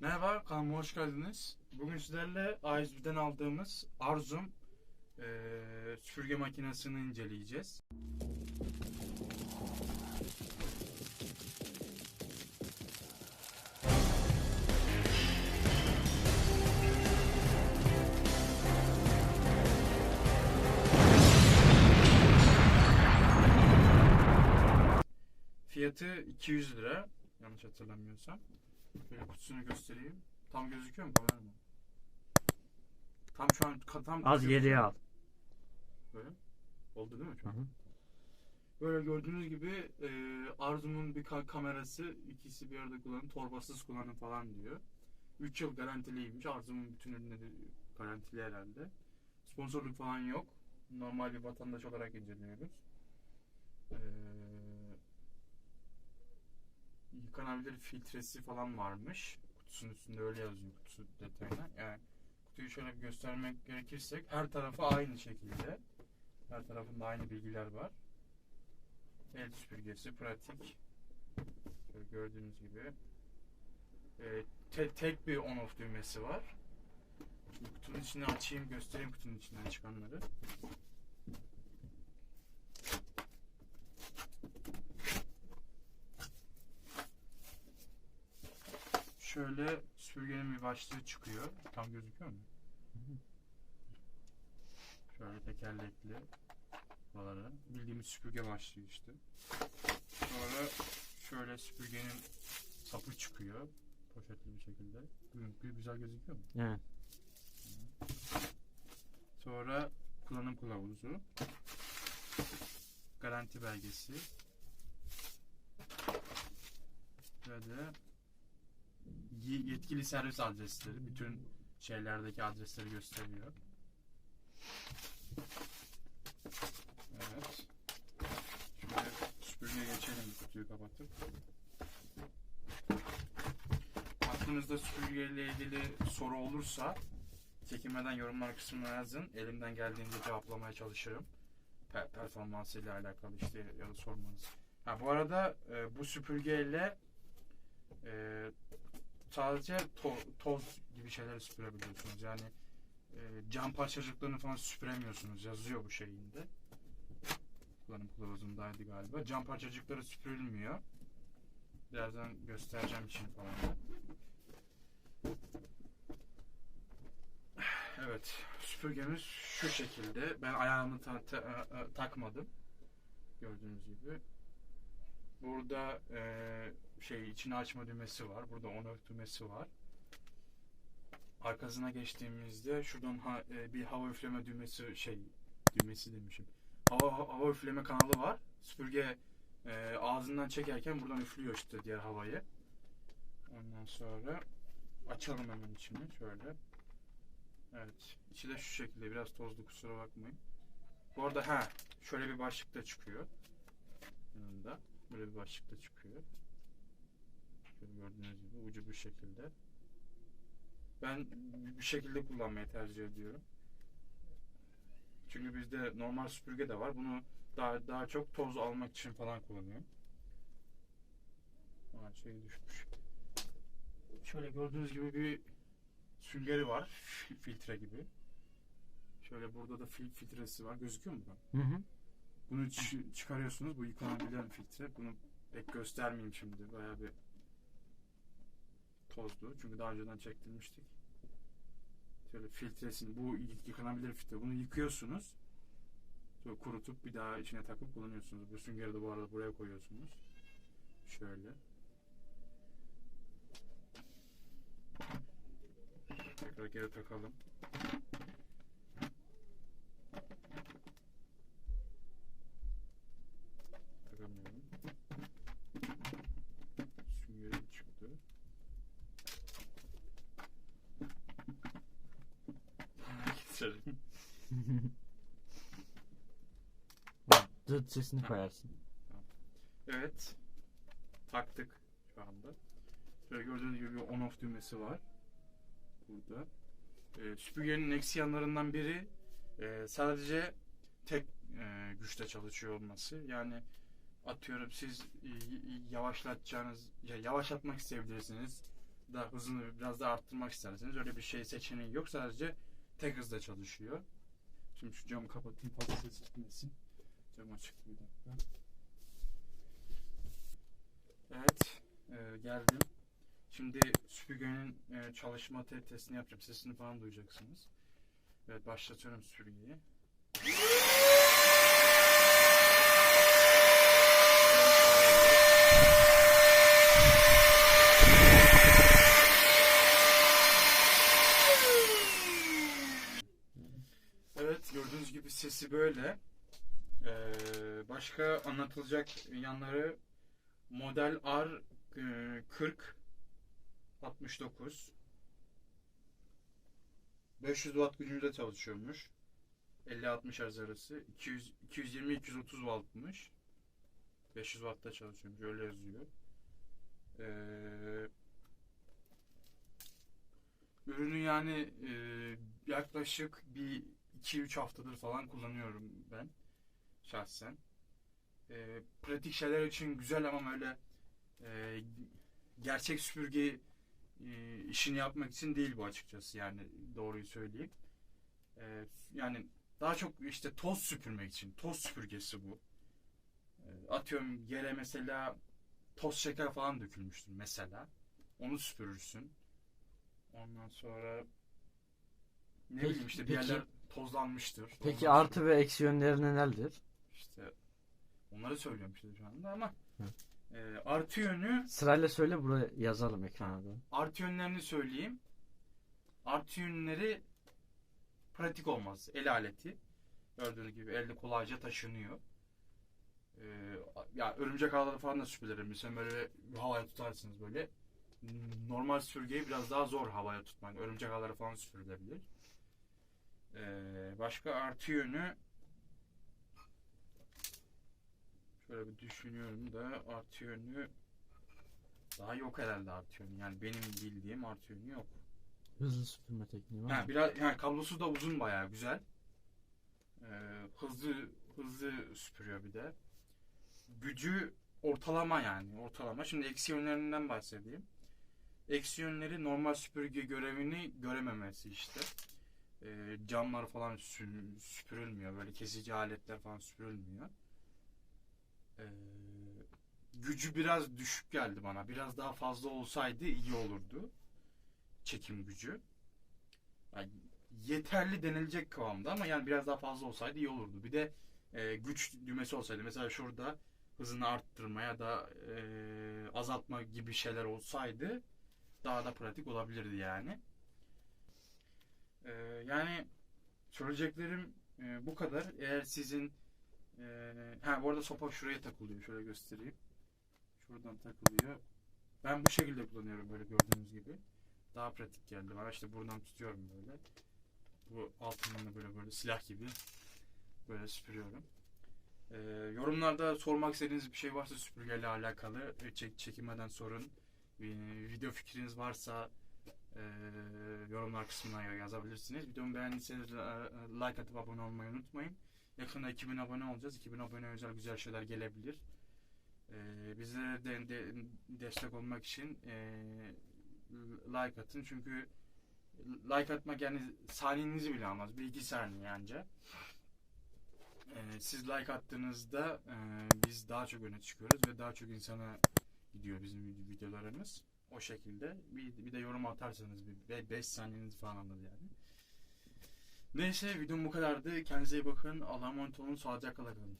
Merhaba, kanalıma hoş geldiniz. Bugün sizlerle A101'den aldığımız Arzum eee, süpürge makinesini inceleyeceğiz. Fiyatı 200 lira, yanlış hatırlamıyorsam. Şöyle kutusunu göstereyim. Tam gözüküyor mu kamera mı? Tam şu an tam Az gözüküyor. geriye al. Böyle. Oldu değil mi şu Hı an? hı. Böyle gördüğünüz gibi e, Arzum'un bir ka- kamerası ikisi bir arada kullanın, torbasız kullanın falan diyor. 3 yıl garantiliymiş. Arzum'un bütün ürünleri garantili herhalde. Sponsorluk falan yok. Normal bir vatandaş olarak inceliyoruz. Ee, yıkanabilir filtresi falan varmış. Kutusunun üstünde öyle yazıyor kutusu detayına. Yani kutuyu şöyle göstermek gerekirsek her tarafı aynı şekilde. Her tarafında aynı bilgiler var. El süpürgesi pratik. Şöyle gördüğünüz gibi. Ee, te- tek bir on off düğmesi var. Şimdi kutunun içini açayım göstereyim kutunun içinden çıkanları. Şöyle süpürgenin bir başlığı çıkıyor. Tam gözüküyor mu? Şöyle tekerlekli buraları. Bildiğimiz süpürge başlığı işte. Sonra şöyle süpürgenin sapı çıkıyor. Poşetli bir şekilde. Gü- Güzel gözüküyor mu? Evet. Sonra kullanım kılavuzu. Garanti belgesi. Ve de yetkili servis adresleri. Bütün şeylerdeki adresleri gösteriyor. Evet. Şöyle süpürgeye geçelim kutuyu kapatıp. Aklınızda süpürgeyle ilgili soru olursa çekinmeden yorumlar kısmına yazın. Elimden geldiğince cevaplamaya çalışırım. Per- performansıyla alakalı işte ya da sormanız. Ha bu arada e, bu süpürgeyle e, sadece to- toz gibi şeyleri süpürebiliyorsunuz. Yani e, cam parçacıklarını falan süpüremiyorsunuz. Yazıyor bu şeyinde. Kullanım kılavuzundaydı galiba. Cam parçacıkları süpürülmüyor. Birazdan göstereceğim için falan. Evet, süpürgemiz şu şekilde. Ben ayağımı ta- ta- e, e, takmadım. Gördüğünüz gibi. Burada e, şey içini açma düğmesi var. Burada on off düğmesi var. Arkasına geçtiğimizde şuradan ha- e, bir hava üfleme düğmesi şey düğmesi demişim. Hava hava üfleme kanalı var. Süpürge e, ağzından çekerken buradan üflüyor işte diğer havayı. Ondan sonra açalım hemen içini şöyle. Evet. içi de şu şekilde. Biraz tozlu kusura bakmayın. Bu arada ha şöyle bir başlık da çıkıyor. Yanında. Böyle bir başlık da çıkıyor. Şöyle gördüğünüz gibi ucu bu şekilde. Ben bu şekilde kullanmayı tercih ediyorum. Çünkü bizde normal süpürge de var. Bunu daha daha çok toz almak için falan kullanıyorum. Aa, şey düşmüş. Şöyle gördüğünüz gibi bir süngeri var. fi- Filtre gibi. Şöyle burada da fil filtresi var. Gözüküyor mu? Hı hı. Bunu çı- çıkarıyorsunuz. Bu yıkanabilen filtre. Bunu pek göstermeyeyim şimdi. Bayağı bir tozlu. Çünkü daha önceden çektirmiştik. Şöyle filtresini, bu yıkanabilir filtre. Bunu yıkıyorsunuz. Sonra kurutup bir daha içine takıp kullanıyorsunuz. Bu süngeri de bu arada buraya koyuyorsunuz. Şöyle. Tekrar geri takalım. Takamıyorum. Süngeri çıktı. Getirelim. Dıt sesini koyarsın. Evet. Taktık şu anda. Şöyle gördüğünüz gibi bir on off düğmesi var. Burada. Ee, süpürgenin eksi yanlarından biri e, sadece tek e, güçte çalışıyor olması. Yani atıyorum siz e, yavaşlatacağınız, ya yavaşlatmak isteyebilirsiniz. da hızını biraz daha arttırmak isterseniz öyle bir şey seçeneği yok. Sadece tek hızda çalışıyor. Şimdi şu camı kapatayım fazla ses gitmesin. Cam açık bir dakika. Evet, e, geldim. Şimdi süpürgenin e, çalışma te- testini yapacağım. Sesini falan duyacaksınız. Evet, başlatıyorum süpürgeyi. Evet, gördüğünüz gibi sesi böyle. Ee, başka anlatılacak yanları model R e, 40 69 500 watt gücünde çalışıyormuş. 50-60 Hz arası. 200 220 230 wattmış. 500 wattta çalışıyormuş. Öyle yazıyor. Ee, ürünü yani e, yaklaşık bir 2-3 haftadır falan kullanıyorum ben şahsen. E, pratik şeyler için güzel ama öyle e, gerçek süpürge e, işini yapmak için değil bu açıkçası yani doğruyu söyleyeyim. E, yani daha çok işte toz süpürmek için toz süpürgesi bu. E, atıyorum yere mesela toz şeker falan dökülmüştür mesela. Onu süpürürsün. Ondan sonra ne Peki- bileyim işte bir peki- yerler tozlanmıştır. Peki artı ve eksi yönleri nelerdir? işte onları söylüyorum işte şu anda ama Hı. e, artı yönü Sırayla söyle buraya yazalım ekrana da. artı yönlerini söyleyeyim. Artı yönleri pratik olmaz. El aleti. Gördüğünüz gibi elde kolayca taşınıyor. Ee, ya örümcek ağları falan da süpürülür. Mesela böyle havaya tutarsınız böyle. Normal süpürgeyi biraz daha zor havaya tutmak. Örümcek ağları falan süpürülebilir. Ee, başka artı yönü şöyle bir düşünüyorum da artı yönü daha yok herhalde artı yönü. Yani benim bildiğim artı yönü yok. Hızlı süpürme tekniği var. Ha, biraz yani kablosu da uzun bayağı güzel. Ee, hızlı hızlı süpürüyor bir de. Gücü ortalama yani ortalama. Şimdi eksi yönlerinden bahsedeyim. Eksi yönleri normal süpürge görevini görememesi işte. Ee, camlar falan sü- süpürülmüyor. Böyle kesici aletler falan süpürülmüyor. Ee, gücü biraz düşük geldi bana. Biraz daha fazla olsaydı iyi olurdu. Çekim gücü. Yani yeterli denilecek kıvamda ama yani biraz daha fazla olsaydı iyi olurdu. Bir de e, güç düğmesi olsaydı mesela şurada hızını arttırma ya da e, azaltma gibi şeyler olsaydı daha da pratik olabilirdi yani. E, yani söyleyeceklerim e, bu kadar. Eğer sizin e, ha bu arada sopa şuraya takılıyor. Şöyle göstereyim. Şuradan takılıyor. Ben bu şekilde kullanıyorum böyle gördüğünüz gibi. Daha pratik geldi bana. İşte buradan tutuyorum böyle. Bu altından da böyle böyle silah gibi böyle süpürüyorum. Ee, yorumlarda sormak istediğiniz bir şey varsa süpürgeyle alakalı e, çek, çekinmeden sorun. Ee, video fikriniz varsa e, yorumlar kısmına yazabilirsiniz. Videomu beğendiyseniz e, e, like atıp abone olmayı unutmayın. Yakında 2000 abone olacağız. 2000 abone özel güzel şeyler gelebilir. Bizlere de, de- destek olmak için e, like atın çünkü like atmak yani saniyenizi bile almaz. Bir iki saniye anca. Siz like attığınızda e, biz daha çok öne çıkıyoruz ve daha çok insana gidiyor bizim vid- videolarımız. O şekilde. Bir, bir de yorum atarsanız bir 5 saniyeniz falan alır yani. Neyse videom bu kadardı. Kendinize iyi bakın. Allah'a emanet olun. Sağlıcakla kalın.